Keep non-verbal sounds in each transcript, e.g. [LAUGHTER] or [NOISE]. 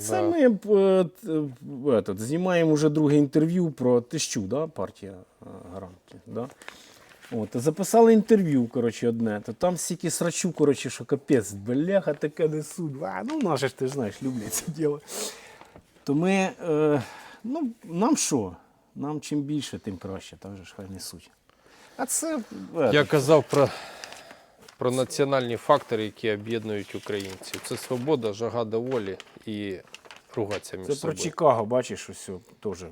Це ми е, е, знімаємо вже друге інтерв'ю про Тищу, да, партія е, гарантів. Да? От, записали інтерв'ю, коротше, одне. То там стільки срачу, коротше, що капець, бляха таке несуть. А, ну, наші ж ти ж знаєш, люблять це діло. То ми, е, ну, нам що? Нам чим більше, тим краще, так же ж хай несуть. А це. е, Я казав про, про національні фактори, які об'єднують українців. Це свобода, жага до волі і ругатися між Це про. Чикаго, бачиш, ось теж.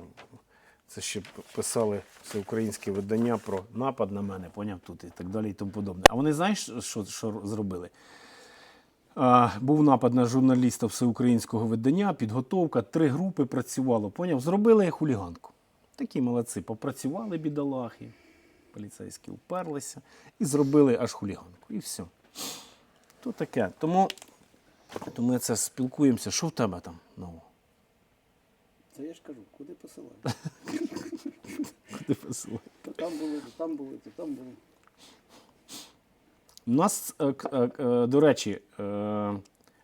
Це ще писали все українське видання про напад на мене, поняв тут і так далі і тому подобне. А вони знаєш, що, що зробили? А, був напад на журналіста всеукраїнського видання, підготовка, три групи працювало, поняв? Зробили хуліганку. Такі молодці, попрацювали бідолахи, поліцейські уперлися і зробили аж хуліганку. І все. То таке. Тому, то ми це спілкуємося. Що в тебе там нового? Це я ж кажу, куди посилати? [LAUGHS] Куди посилаєш? То там були, то там були, то там були. У нас, е, е, е, до речі, е,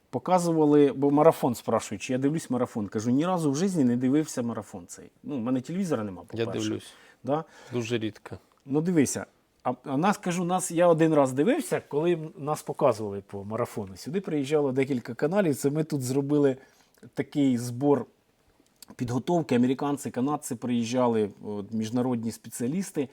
показували, бо марафон спрашують, чи я дивлюсь марафон. Кажу, ні разу в житті не дивився марафон цей. Ну, у мене телевізора нема, Я по-перше. дивлюсь. Да? Дуже рідко. Ну дивися. А, а нас кажу, нас я один раз дивився, коли нас показували по марафону. Сюди приїжджало декілька каналів. Це ми тут зробили такий збор підготовки. Американці, канадці приїжджали, от, міжнародні спеціалісти,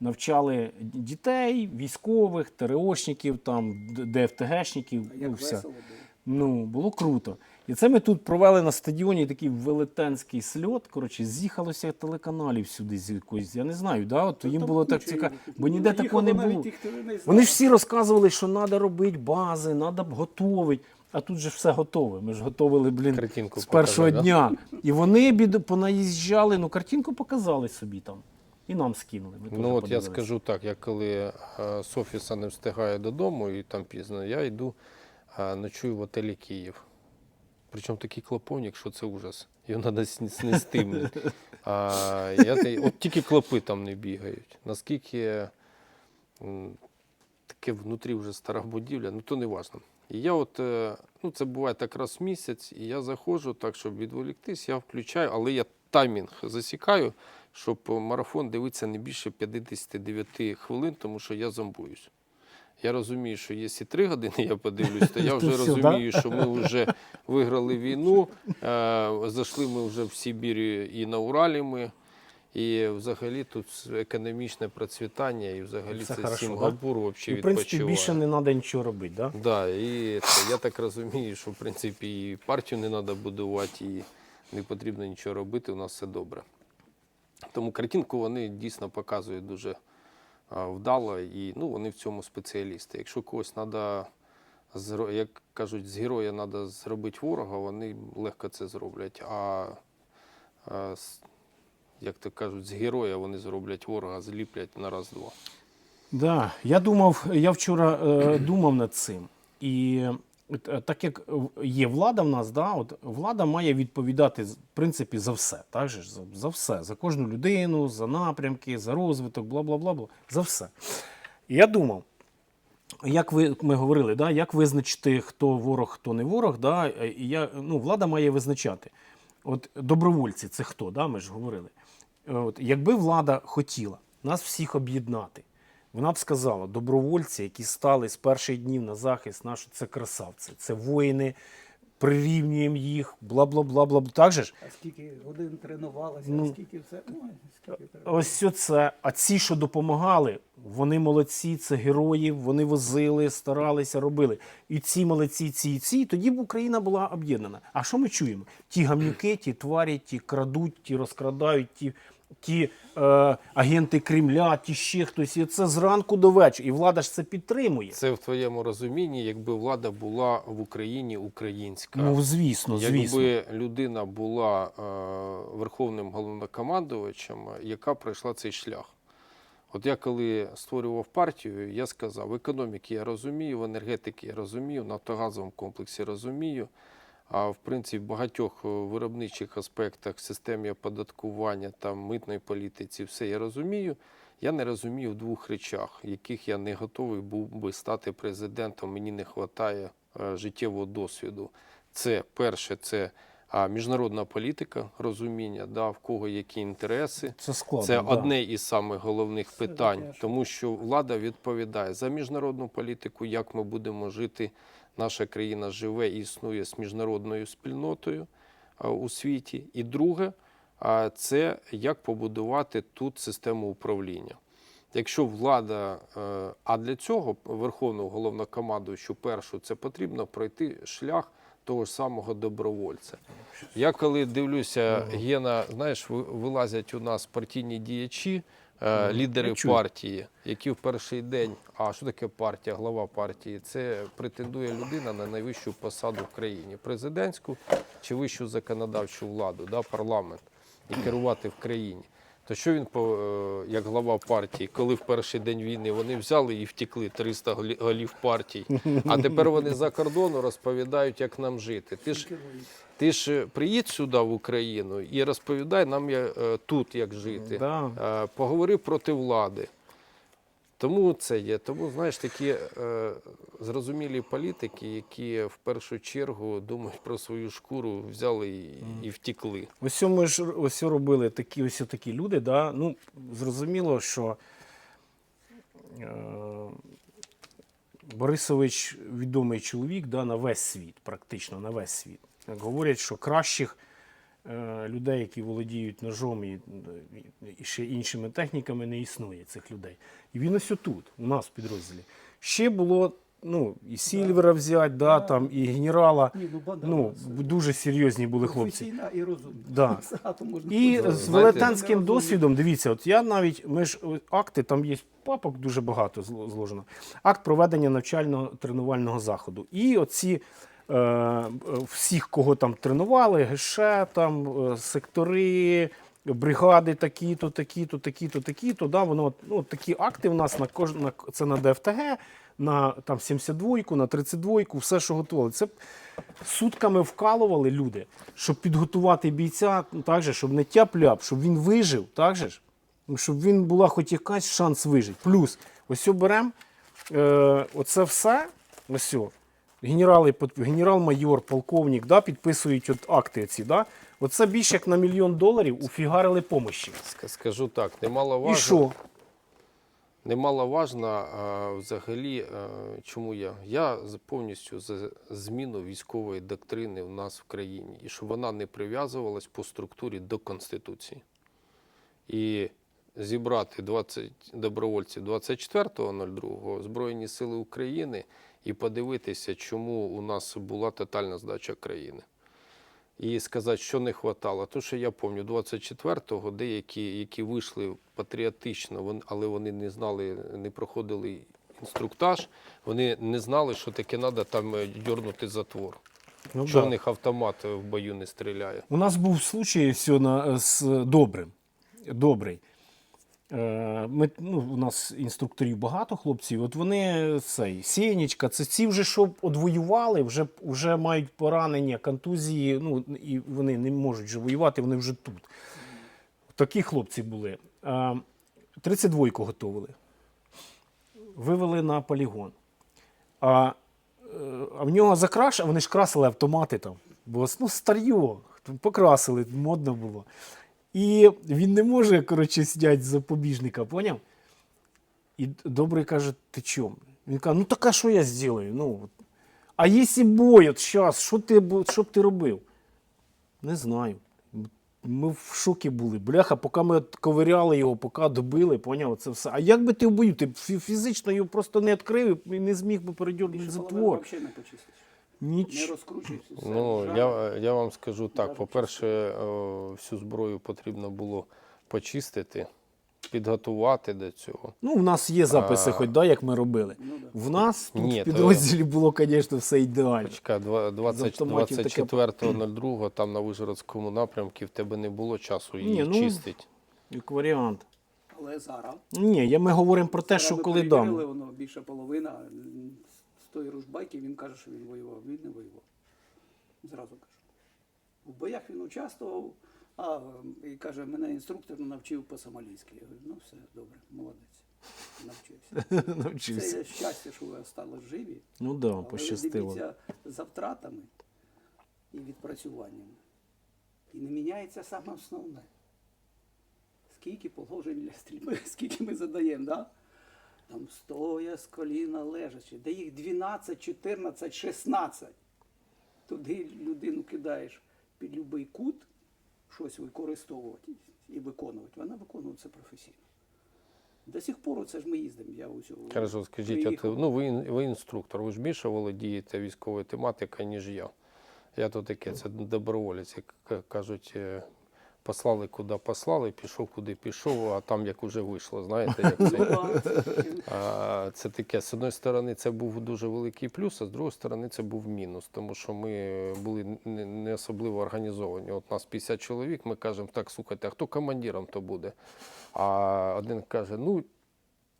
навчали дітей, військових, ТРОшників, там, ДФТГшників. Як ну, все. весело було. Ну, було круто. І це ми тут провели на стадіоні такий велетенський сльот. Коротше, з'їхалося телеканалів сюди з якоїсь. Я не знаю, да? От їм було так цікаво. Бо ніде такого не було. Вони ж всі розказували, що треба робити бази, треба готувати. А тут же все готове. Ми ж готовили, блін, Картинку з першого показали, дня. І вони бід, понаїжджали, ну картинку показали собі там. І нам скинули. Ми Ну от я скажу так, я коли е, з офісу не встигаю додому і там пізно, я йду е, ночую в отелі Київ. Причому такий клоповник, що це ужас. Його треба снести. А, я, от тільки клопи там не бігають. Наскільки таке внутрі вже стара будівля, ну то не важно. І я от, е, ну це буває так раз в місяць, і я заходжу так, щоб відволіктись, я включаю, але я таймінг засікаю, щоб марафон дивитися не більше 59 хвилин, тому що я зомбуюсь. Я розумію, що якщо три години я подивлюсь, то я [LAUGHS] вже розумію, що ми вже виграли війну, е, зайшли ми вже в Сибір і на Уралі ми. І взагалі тут економічне процвітання, і взагалі Це це, хорошо, Сінгапур І, взагалі в принципі, відпочиває. більше не треба нічого робити, да? Да, і це, я так розумію, що в принципі і партію не треба будувати, і не потрібно нічого робити, у нас все добре. Тому картинку вони дійсно показують дуже вдало, і ну, вони в цьому спеціалісти. Якщо когось треба, як кажуть, з героя треба зробити ворога, вони легко це зроблять. А, як то кажуть, з героя вони зроблять ворога, зліплять на раз-два. Да, я думав, я вчора е, думав над цим. І так як є влада в нас, да, от влада має відповідати в принципі за все. Так же за, за все, за кожну людину, за напрямки, за розвиток, бла бла бла бла, за все. Я думав, як ви ми говорили, да, як визначити, хто ворог, хто не ворог, да, е, і я, ну, влада має визначати. От добровольці це хто? Да, ми ж говорили. Е, От, якби влада хотіла нас всіх об'єднати, вона б сказала: добровольці, які стали з перших днів на захист наш, це красавці, це воїни, прирівнюємо їх, бла бла бла бла. Так же ж? А скільки годин тренувалися, Ну. а скільки все. Ой, скільки. Ось це. А ці, що допомагали, вони молодці, це герої, вони возили, старалися, робили. І ці молодці, ці і ці. Тоді б Україна була об'єднана. А що ми чуємо? Ті гамнюки, ті тварі, ті крадуть, ті розкрадають, ті. Ті е, агенти Кремля, ті ще хтось, і це зранку до вечора. І влада ж це підтримує. Це в твоєму розумінні, якби влада була в Україні українська. Ну, звісно, звісно. Якби людина була е, верховним головнокомандувачем, яка пройшла цей шлях. От я коли створював партію, я сказав, в економіці я розумію, в енергетиці я розумію, в нафтогазовому комплексі розумію. А в принципі, в багатьох е, виробничих аспектах, системі оподаткування, там, митної політиці, все я розумію. Я не розумію в двох речах, яких я не готовий був би стати президентом. Мені не вистачає е, життєвого досвіду. Це перше, це а, міжнародна політика, розуміння, да, в кого які інтереси. Це складно. Це да. одне із самих головних питань, тому що влада відповідає за міжнародну політику, як ми будемо жити. Наша країна живе і існує з міжнародною спільнотою у світі. І друге, це як побудувати тут систему управління. Якщо влада, е, а для цього Верховного головнокомандуючу першу це потрібно пройти шлях того ж самого добровольця. Я коли дивлюся, Гена, знаєш, вилазять у нас партійні діячі, е, лідери партії, які в перший день, а що таке партія, глава партії? Це претендує людина на найвищу посаду в країні, президентську чи вищу законодавчу владу, да, парламент, і керувати в країні. То що він по е, як глава партії, коли в перший день війни вони взяли і втекли 300 голі- голів партій, а тепер вони за кордону розповідають, як нам жити. Ти ж ти ж е, приїдь сюди в Україну і розповідай нам е, тут, як жити. Поговори проти влади. Тому це є. Тому, знаєш, такі е, зрозумілі політики, які в першу чергу думають про свою шкуру, взяли і, і втікли. Ось ми ж ось робили такі ось такі люди. Да? Ну, зрозуміло, що е, Борисович відомий чоловік да, на весь світ, практично на весь світ. Говорять, що кращих людей, які володіють ножом і, і ще іншими техніками, не існує цих людей. І він ось тут, у нас в підрозділі. Ще було. Ну, і Сільвера взяти, да, там, і генерала. Ні, ну, банда Ну, е, дуже серйозні були хлопці. І розумна. Да. [LAUGHS] Можна І з Знаєте- велетенським досвідом, дивіться, от я навіть, ми ж акти, там є папок дуже багато зло- зложено. Акт проведення навчально-тренувального заходу. І оці е, е, всіх, кого там тренували, ГШ, там, е, сектори, бригади такі-то, такі-то, такі-то, такі-то. Да, воно, ну, такі акти в нас на кож... на, це на ДФТГ, на там, 72-ку, на 32-ку, все, що готували. Це сутками вкалували люди, щоб підготувати бійця, так же, щоб не тяп-ляп, щоб він вижив, так же ж? Щоб він була хоч якась шанс вижити. Плюс, ось беремо е, оце все, ось генерали, генерал-майор, полковник, да, підписують от акти ці, да? Оце більше як на мільйон доларів уфігарили помощі. Скажу так, І немаловажно, що? немаловажно а, взагалі, а, чому я? Я повністю за зміну військової доктрини в нас в країні, і щоб вона не прив'язувалась по структурі до Конституції. І зібрати 20 добровольців 24.02 Збройні Сили України і подивитися, чому у нас була тотальна здача країни. І сказати, що не вистачало. То, що я пам'ятаю, 24-го деякі, які вийшли патріотично, але вони не знали, не проходили інструктаж, вони не знали, що таке треба там е, дьорнути затвор. Ну, що да. в них автомат в бою не стріляє. У нас був случай все на, з добрим. Добрий. Е, Ми, ну, у нас інструкторів багато хлопців. От вони цей, Сєнічка, це ці вже що одвоювали, вже, вже мають поранення, контузії, ну, і вони не можуть вже воювати, вони вже тут. Такі хлопці були. Е, 32-ку готували. Вивели на полігон. А Е, а в нього закраш, а вони ж красили автомати там. Бо ну, старьо, покрасили, модно було. І він не може, коротше, сидять запобіжника, поняв? І добрий каже, ти чому? Він каже, ну так а що я зроблю? Ну, а якщо бой, от зараз, що, ти, що б ти робив? Не знаю. Ми в шокі були. Бляха, поки ми ковиряли його, поки добили, поняв, це все. А як би ти в бою? Ти фізично його просто не відкрив і не зміг би передьорнути Більше затвор. взагалі не почистиш. Не Ніч. розкручуєшся. все Ну, я, я вам скажу так: по-перше, всю зброю потрібно було почистити, підготувати до цього. Ну, в нас є записи, А. хоч да, як ми робили. Ну, да. В нас тут Ні, в то- підрозділі було, звісно, все ідеально. 20 автоматів таке- 24.02 там на Вижгородському напрямку в тебе не було часу її Ні, ну, чистити. Як варіант. Але зараз. Ні, я, ми говоримо про те, що Зараз ми коли перевірили, дам. воно більше половина. Тої ружбайки він каже, що він воював. Він не воював. Зразу кажу. У боях він участвував, а і каже, мене інструктор навчив по-сомалійськи. Я говорю, ну все, добре, молодець. Навчився. [LAUGHS] Це Навчився. є щастя, що ви остались живі. Ну да, Але пощастило. дивіться за втратами. і відпрацюванням. І не міняється саме основне. Скільки положень для стрільби, [LAUGHS] скільки ми задаємо, да? Там стоя з коліна лежачи, де їх 12, 14, 16. Туди людину кидаєш під будь-який кут, щось використовувати і виконувати. Вона виконує це професійно. До сих пор це ж ми їздимо. Я ось Хорошо, скажіть, от, приїхав. ну ви, ви інструктор, ви ж більше володієте військовою тематикою, ніж я. Я то таке, це доброволець, як кажуть, е, послали куди послали, пішов куди пішов, а там як уже вийшло, знаєте, як Ну, це. А, Це таке, з одної сторони, це був дуже великий плюс, а з другої сторони, це був мінус, тому що ми були не- особливо організовані. От нас 50 чоловік, ми кажемо, так, слухайте, а хто командиром то буде? А один каже, ну,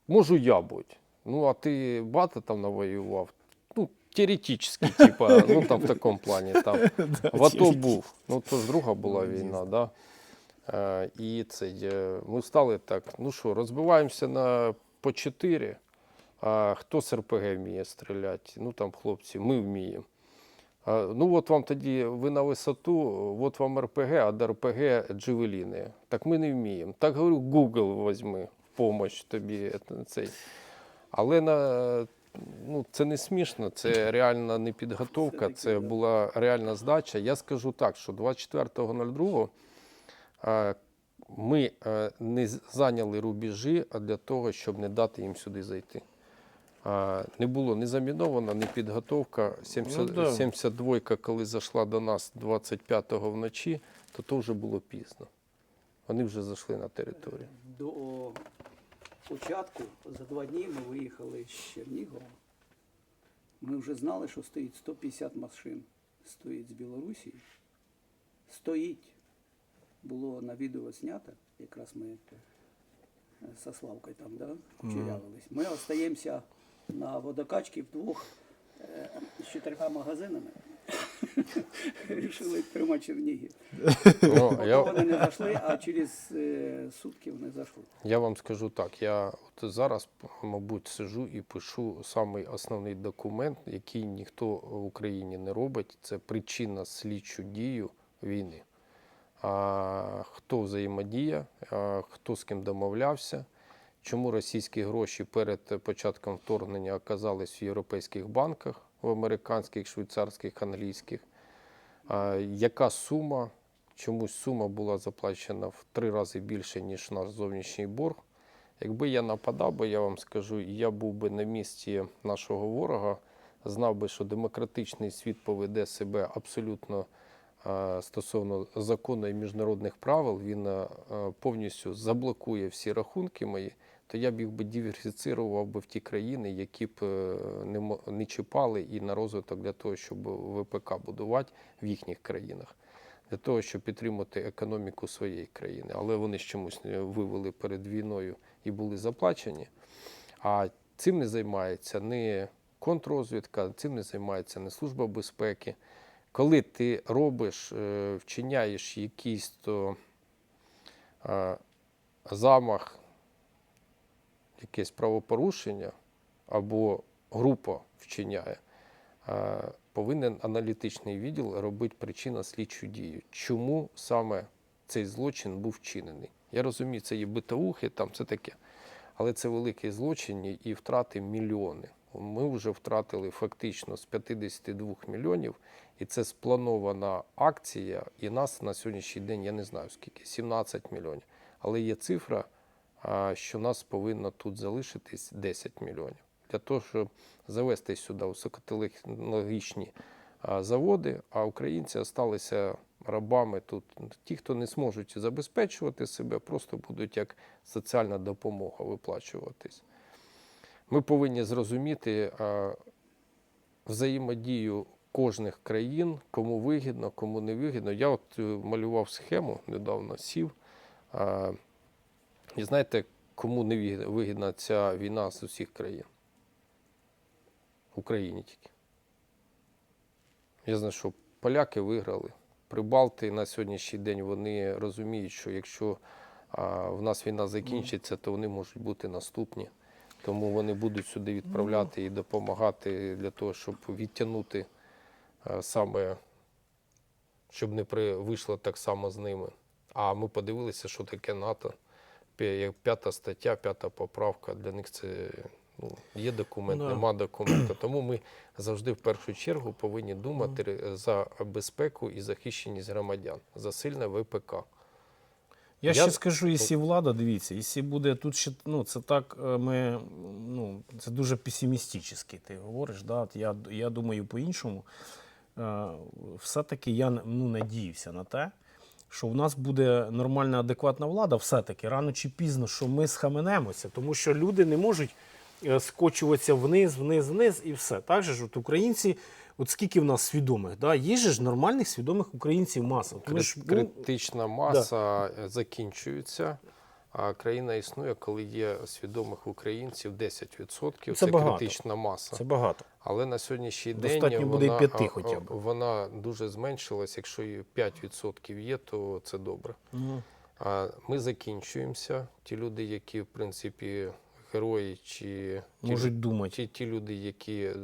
можу я бути. Ну, а ти багато там навоював? Ну, теоретично, типа, ну там в такому плані. Там. [LAUGHS] В АТО був. Ну, то ж друга була війна, да? Е, і це, ми стали так, ну що, розбиваємося на по чотири. А хто з РПГ вміє стріляти? Ну там хлопці, ми вміємо. Ну от вам тоді ви на висоту, от вам РПГ, а до РПГ джевеліни. Так ми не вміємо. Так говорю, Google візьми в помощь тобі. Цей. Але на, ну, це не смішно, це реальна непідготовка, це була реальна здача. Я скажу так, що 24.02 е, ми е, не зайняли рубежі для того, щоб не дати їм сюди зайти. Не було ні замінована, ні підготовка. 70, Ну, да. 72 коли зайшла до нас 25-го вночі, то то вже було пізно. Вони вже зайшли на територію. До початку за два дні ми виїхали з Чернігова. Ми вже знали, що стоїть 150 машин. Стоїть з Білорусі. Стоїть. Було на відео знято, якраз ми е, со Славкою там, да, кучерявились. Ми остаємося на водокачці вдвох е, з чотирма магазинами. Рішили тримати Чернігів. Я, вони не зайшли, а через е, сутки вони зайшли. Я вам скажу так, я от зараз, мабуть, сижу і пишу самий основний документ, який ніхто в Україні не робить. Це причина слідчу дію війни. Хто взаємодія, а, хто з ким домовлявся, чому російські гроші перед початком вторгнення оказались в європейських банках, в американських, швейцарських, англійських. Яка сума? Чомусь сума була заплачена в три рази більше, ніж наш зовнішній борг. Якби я нападав би, я вам скажу, я був би на місці нашого ворога, знав би, що демократичний світ поведе себе абсолютно стосовно закону і міжнародних правил, він е, повністю заблокує всі рахунки мої, то я б їх би диверсифікував би в ті країни, які б е, не, не чіпали і на розвиток для того, щоб ВПК будувати в їхніх країнах. Для того, щоб підтримати економіку своєї країни. Але вони ж чомусь не вивели перед війною і були заплачені. А цим не займається ні контррозвідка, цим не займається ні Служба безпеки. Коли ти робиш, е, вчиняєш якийсь то е, замах, якесь правопорушення або група вчиняє, е, повинен аналітичний відділ робити причина слідчу дію. Чому саме цей злочин був вчинений? Я розумію, це є битаухи, там це таке. Але це великий злочин і- і втрати мільйони. Ми вже втратили фактично з 52 мільйонів, і це спланована акція. І нас на сьогоднішній день, я не знаю скільки, 17 мільйонів. Але є цифра, що нас повинно тут залишитись 10 мільйонів. Для того, щоб завести сюди високотехнологічні заводи, а українці залишилися рабами тут. Ті, хто не зможуть забезпечувати себе, просто будуть як соціальна допомога виплачуватись. Ми повинні зрозуміти взаємодію кожних країн, кому вигідно, кому не вигідно. Я от е, малював схему, недавно сів. І знаєте, кому не вигідна- ця війна з усіх країн? Україні тільки. Я знаю, що поляки виграли. Прибалти на сьогоднішній день вони розуміють, що якщо в нас війна закінчиться, то вони можуть бути наступні. Тому вони будуть сюди відправляти і допомагати для того, щоб відтягнути саме щоб не при... вийшло так само з ними. А ми подивилися, що таке НАТО. П'ята стаття, п'ята поправка. Для них це ну, є документ, Да. нема документа. Тому ми завжди в першу чергу повинні думати ре- за безпеку і захищеність громадян, за сильне ВПК. Я, Я- ще скажу, якщо влада, дивіться, якщо буде тут ще, ну це так, е, ми, ну, це дуже песимістично, ти говориш, да? От я, я думаю по-іншому. Е, Все-таки я ну, надіюся на те, що в нас буде нормальна, адекватна влада, все-таки рано чи пізно, що ми схаменемося, тому що люди не можуть скочуватися вниз, вниз, вниз і все. Так же ж, от українці, от скільки в нас свідомих, да? є же ж нормальних свідомих українців маса. Ми ж, Крит- ну, Критична маса е, закінчується. А країна існує, коли є свідомих українців 10%. Це багато. критична маса. це багато. Але на сьогоднішній Достатньо день буде вона, п'яти а, хоча б. вона дуже зменшилась. Якщо 5% є, то це добре. А ми закінчуємося. Ті люди, які в принципі герої, чи ті, думати. ті, ті люди, які е,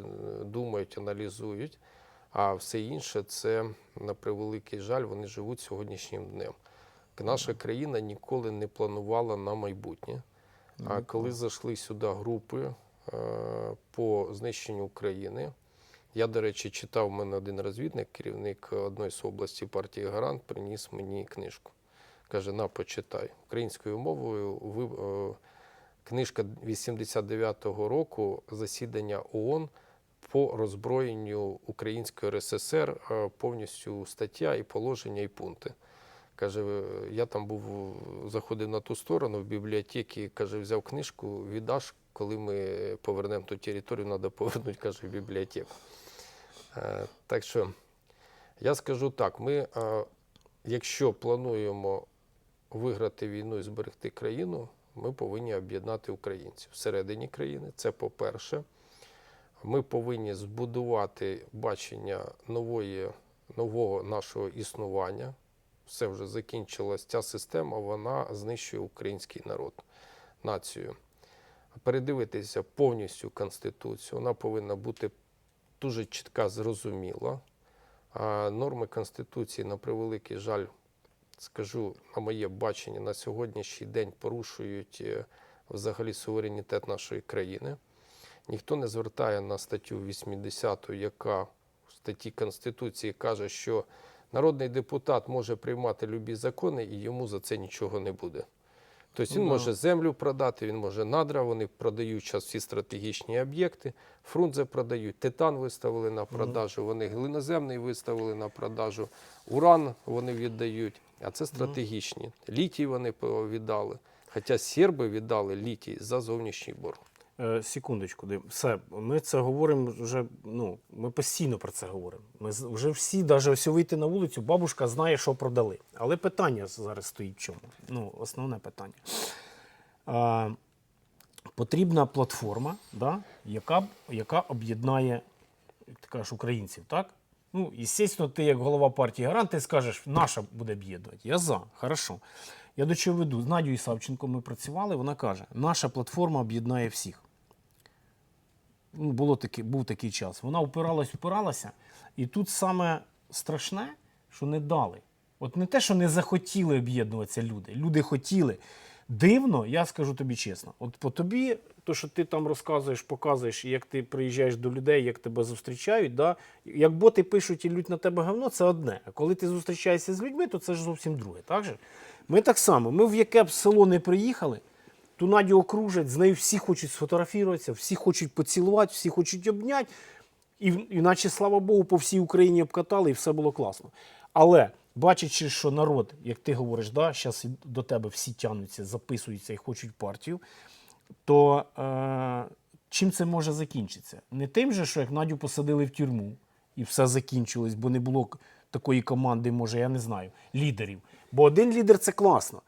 думають, аналізують. А все інше це на превеликий жаль, вони живуть сьогоднішнім днем. Наша країна ніколи не планувала на майбутнє. А коли зайшли сюди групи е, по знищенню України, я, до речі, читав в мене один розвідник, керівник одної з області партії Гарант, приніс мені книжку. Каже: на, почитай. Українською мовою ви, е, книжка 89-го року засідання ООН по роззброєнню Української РССР е, повністю стаття і положення, і пункти. Каже, «Е, я там був, заходив на ту сторону в бібліотеці, каже, взяв книжку, віддаш, коли ми повернемо ту територію, треба повернути, [LAUGHS] каже, в бібліотеку. Е, Так що я скажу так: ми, е, якщо плануємо виграти війну і зберегти країну, ми повинні об'єднати українців всередині країни. Це по-перше. Ми повинні збудувати бачення нової, нового нашого існування. Все вже закінчилась ця система, вона знищує український народ, націю. Передивитися повністю Конституцію. Вона повинна бути дуже чітка, зрозуміла. А норми Конституції, на превеликий жаль, скажу на моє бачення, на сьогоднішній день порушують е, взагалі суверенітет нашої країни. Ніхто не звертає на статтю 80, яка в статті Конституції каже, що народний депутат може приймати любі закони і йому за це нічого не буде. Тобто він Ну може землю продати, він може надра, вони продають зараз всі стратегічні об'єкти. Фрунзе продають, титан виставили на продажу, вони глиноземний виставили на продажу, уран вони віддають, а це стратегічні. Літій вони віддали. Хоча серби віддали літій за зовнішній борг. Е, секундочку, Дим. все, ми це говоримо вже, ну, ми постійно про це говоримо. Ми вже всі, навіть ось вийти на вулицю, бабушка знає, що продали. Але питання зараз стоїть в чому? Ну, основне питання. А, потрібна платформа, да, яка, яка об'єднає, ти кажеш, українців, так? Ну, звісно, ти як голова партії гарант, ти скажеш, наша буде об'єднувати. Я за, хорошо. Я до чого веду? З Надією Савченко ми працювали, вона каже, наша платформа об'єднає всіх. Ну, було таки, був такий час. Вона упиралась, упиралася, і тут саме страшне, що не дали. От не те, що не захотіли об'єднуватися люди. Люди хотіли. Дивно, я скажу тобі чесно. От по тобі, то, що ти там розказуєш, показуєш, як ти приїжджаєш до людей, як тебе зустрічають, да? як боти пишуть і лють на тебе говно, це одне. А коли ти зустрічаєшся з людьми, то це ж зовсім друге. Так же? Ми так само, ми в яке б село не приїхали, ту Надю окружать, з нею всі хочуть сфотографуватися, всі хочуть поцілувати, всі хочуть обняти. І, іначе, слава Богу, по всій Україні обкатали, і все було класно. Але бачачи, що народ, як ти говориш, да, зараз до тебе всі тянуться, записуються і хочуть партію, то е, чим це може закінчитися? Не тим же, що як Надю посадили в тюрму, і все закінчилось, бо не було такої команди, може, я не знаю, лідерів. Бо один лідер це класно.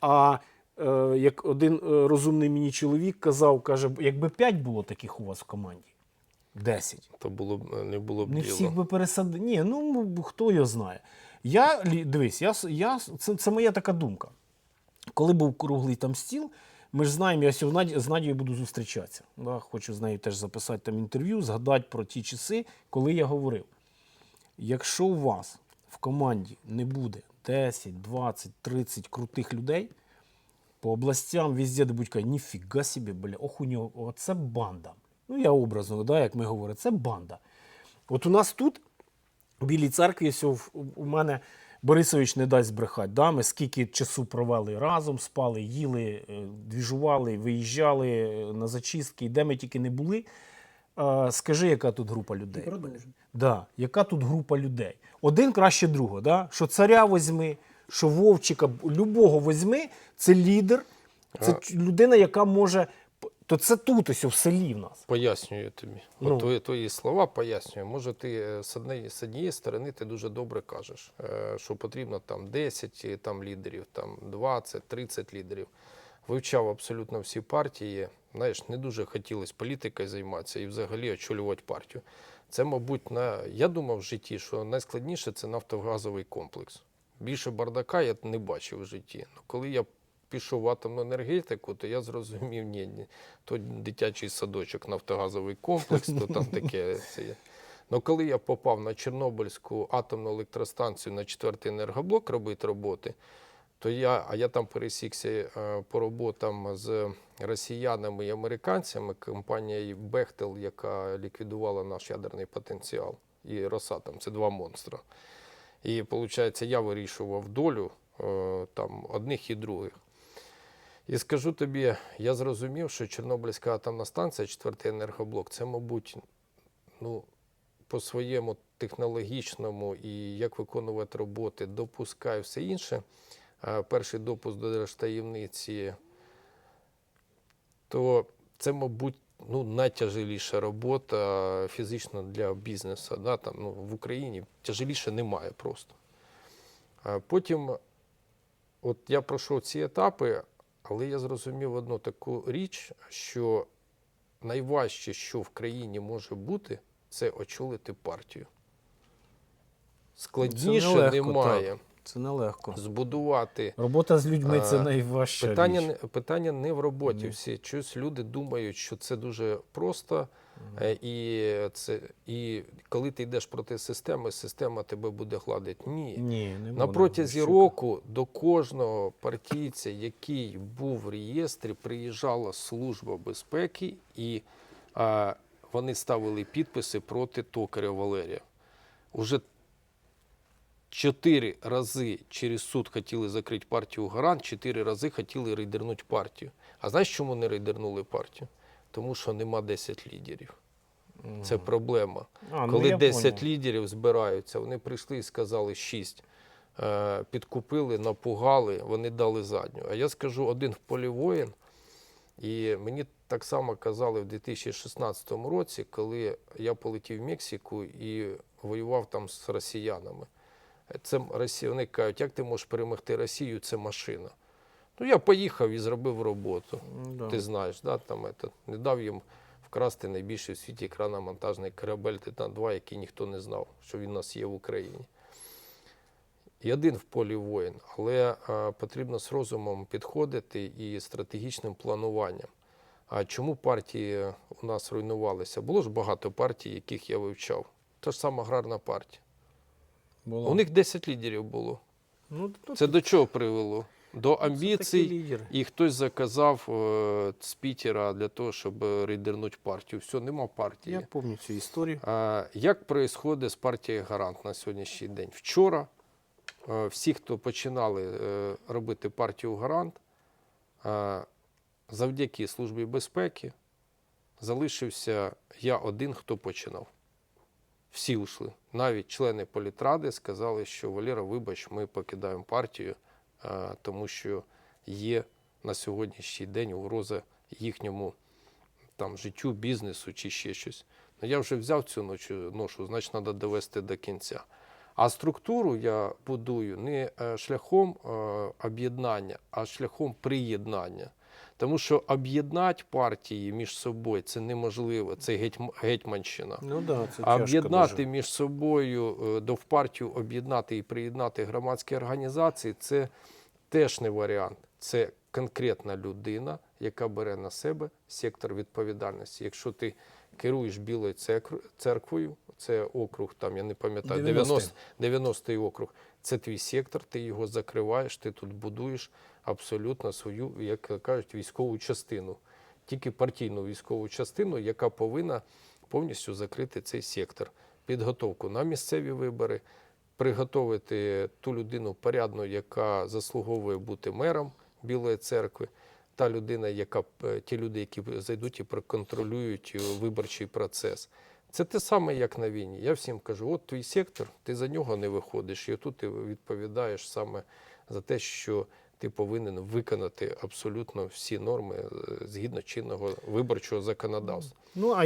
А е, як один е, розумний мені чоловік казав, каже, якби п'ять було таких у вас в команді, 10. То було б не було б Не діла. всіх би пересадили. Ні, ну хто його знає. Я дивись, я, я, це, це моя така думка. Коли був круглий там стіл, ми ж знаємо, я сьогодні з Надією буду зустрічатися. Да, хочу з нею теж записати там інтерв'ю, згадати про ті часи, коли я говорив. Якщо у вас в команді не буде 10, 20, 30 крутих людей, по областям везде де будь кажуть, ніфіга собі, бля, ох у нього, оце банда. Ну, я образно, да, як ми говоримо, це банда. От у нас тут, в Білій церкві, у, у мене Борисович не дасть збрехати. Да? Ми скільки часу провели разом, спали, їли, е, двіжували, виїжджали е, на зачистки, і де ми тільки не були. Скажи, яка тут група людей? Продовжуй. Да, яка тут група людей? Один краще другого. Да? Що царя возьми, що Вовчика, любого возьми, це лідер, це А. людина, яка може. То це тут ось в селі в нас. Пояснюю тобі. Ну. От твої, твої слова пояснюю. Може, ти е, з однієї, з однієї сторони ти дуже добре кажеш, е, що потрібно там 10 е, там, лідерів, там 20, 30 лідерів. Вивчав абсолютно всі партії. Знаєш, не дуже хотілося політикою займатися і взагалі очолювати партію. Це, мабуть, на я думав в житті, що найскладніше це нафтогазовий комплекс. Більше бардака я не бачив в житті. Ну, коли я пішов в атомну енергетику, то я зрозумів, ні, ні, то дитячий садочок, нафтогазовий комплекс, то там таке. Це. є. Ну, коли я попав на Чорнобильську атомну електростанцію на четвертий енергоблок робити роботи, то я, а я там пересікся е, по роботам з росіянами і американцями, компанією Бехтел, яка ліквідувала наш ядерний потенціал, і Росатом, це два монстра. І виходить, я вирішував долю е, там, одних і других. І скажу тобі, я зрозумів, що Чорнобильська атомна станція, четвертий енергоблок, це, мабуть, ну, по своєму технологічному і як виконувати роботи, допускає все інше. Перший допуск до держтаємниці, то це, мабуть, ну, найтяжеліша робота фізично для бізнесу. Да? Там, ну, в Україні тяжеліше немає просто. Потім, от я пройшов ці етапи, але я зрозумів одну таку річ, що найважче, що в країні може бути, це очолити партію. Складніше нелегко, немає Це нелегко. збудувати. Робота з людьми це найважче. Питання, річ. питання не в роботі. Ні. Всі чогось люди думають, що це дуже просто, е, і, це, і коли ти йдеш проти системи, система тебе буде гладити. Ні. Ні, не На протязі року до кожного партійця, який був в реєстрі, приїжджала служба безпеки, і а, вони ставили підписи проти токаря Валерія. Уже чотири рази через суд хотіли закрити партію Гарант, чотири рази хотіли рейдернути партію. А знаєш, чому не рейдернули партію? Тому що нема 10 лідерів. Це проблема. А, ну, Коли я 10 поняв. лідерів збираються, вони прийшли і сказали 6. Е, Підкупили, напугали, вони дали задню. А я скажу один в полі воїн. І мені так само казали в 2016 році, коли я полетів в Мексику і воював там з росіянами. Це Росія, вони кажуть, як ти можеш перемогти Росію, це машина. Ну, я поїхав і зробив роботу. Да. Ти знаєш, да, там, это, не дав їм вкрасти найбільший в світі екраномонтажний корабель Титан-2, який ніхто не знав, що він у нас є в Україні. І один в полі воїн, але е, потрібно з розумом підходити і стратегічним плануванням. А чому партії у нас руйнувалися? Було ж багато партій, яких я вивчав. Та ж сама аграрна партія. Було. У них 10 лідерів було. ну, то- Це до чого привело? До амбіцій, і хтось заказав е, з Пітера для того, щоб рейдернути партію. Все, нема партії. Я пам'ятаю цю історію. А, як відбувається з партією Гарант на сьогоднішній день? Вчора е, всі, хто починали е, робити партію Гарант, завдяки Службі безпеки залишився я один, хто починав. Всі ушли. Навіть члени політради сказали, що Валера, вибач, ми покидаємо партію, тому що є на сьогоднішній день угроза їхньому там, життю, бізнесу чи ще щось. Ну, я вже взяв цю ночу, ношу значить, треба довести до кінця. А структуру я будую не е, шляхом е, об'єднання, а шляхом приєднання. Тому що об'єднати партії між собою це неможливо, це гетьм- гетьманщина. Ну да, це тяжко об'єднати дуже. між собою е, до в партію об'єднати і приєднати громадські організації це теж не варіант. Це конкретна людина, яка бере на себе сектор відповідальності. Якщо ти керуєш білою церкв- церквою, це округ, там я не пам'ятаю, 90-й. 90, 90-й округ. Це твій сектор, ти його закриваєш, ти тут будуєш абсолютно свою, як кажуть, військову частину. Тільки партійну військову частину, яка повинна повністю закрити цей сектор. Підготовку на місцеві вибори, приготовити ту людину порядну, яка заслуговує бути мером Білої церкви, та людина, яка е, ті люди, які зайдуть і проконтролюють е, виборчий процес. Це те саме, як на війні. Я всім кажу: от твій сектор, ти за нього не виходиш, і тут ти відповідаєш саме за те, що ти повинен виконати абсолютно всі норми е, згідно чинного виборчого законодавства. Ну а